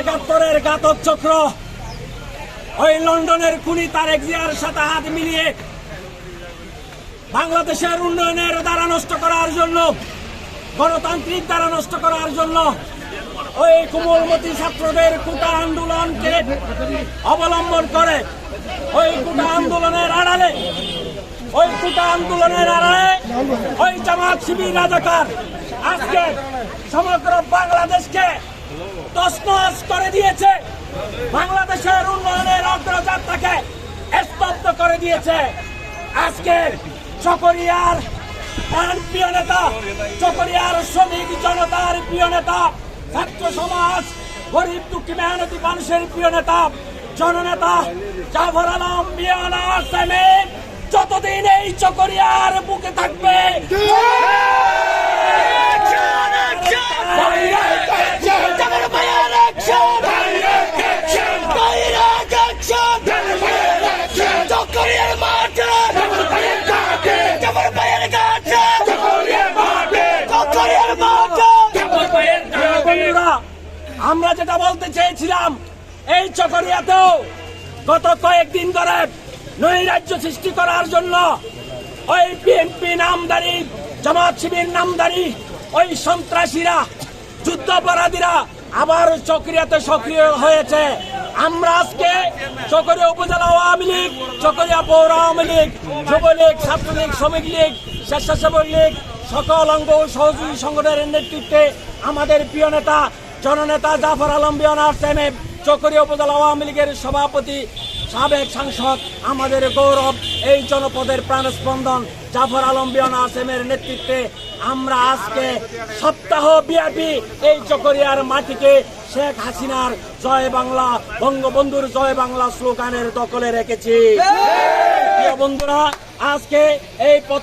একাত্তরের চক্র, ওই লন্ডনের খুনি তারেক জিয়ার সাথে হাত মিলিয়ে বাংলাদেশের উন্নয়নের দ্বারা নষ্ট করার জন্য, গণতান্ত্রিক দ্বারা নষ্ট করার জন্য ওই কোমলমতি ছাত্রদের কোটা আন্দোলনকে অবলম্বন করে, ওই কোটা আন্দোলনের আড়ালে ওই কোটা আন্দোলনের আড়ালে ওই জামাত শিবির রাজাকার আজকে সমগ্র বাংলাদেশকে তসনস করে দিয়েছে। বাংলাদেশের উন্নয়নের অগ্রযাত্রাকে স্তব্ধ করে দিয়েছে। আজকে চকরিয়ার প্রিয় নেতা, চকরিয়ার শ্রমিক জনতার প্রিয় নেতা, ছাত্র সমাজ, গরিব দুঃখী মেহনতি মানুষের প্রিয় নেতা, জননেতা জাফর আলম মিয়ানা সাহেব যতদিন এই চকরিয়ার বুকে থাকবে আমরা যেটা বলতে চেয়েছিলাম এই চকরিয়াতেও গত কয়েকদিন ধরে নৈরাজ্য সৃষ্টি করার জন্য ওই বিএনপি নামদারি, জামাত শিবির নামদারি, ওই সন্ত্রাসীরা, যুদ্ধাপরাধীরা আবার চক্রিয়াতে সক্রিয় হয়েছে। আমরা আজকে চকরিয়া উপজেলা আওয়ামী লীগ চকরিয়া পৌর আওয়ামী লীগ যুবলীগ ছাত্রলীগ, শ্রমিক লীগ, স্বেচ্ছাসেবক লীগ, সকল অঙ্গ সহযোগী সংগঠনের নেতৃত্বে আমাদের প্রিয় নেতা, জননেতা জাফর আলম বিয়ানার সেমেব চকরিয়া উপজেলা আওয়ামী লীগের সভাপতি সাবেক সাংসদ আমাদের গৌরব, এই জনপদের প্রাণস্পন্দন জাফর আলম বিয়ন আসেমের নেতৃত্বে আমরা আজকে সপ্তাহ ব্যাপী এই চকরিয়ার মাটিকে শেখ হাসিনার জয় বাংলা, বঙ্গবন্ধুর জয় বাংলা স্লোগানের দখলে রেখেছি। বন্ধুরা, আজকে এই পথ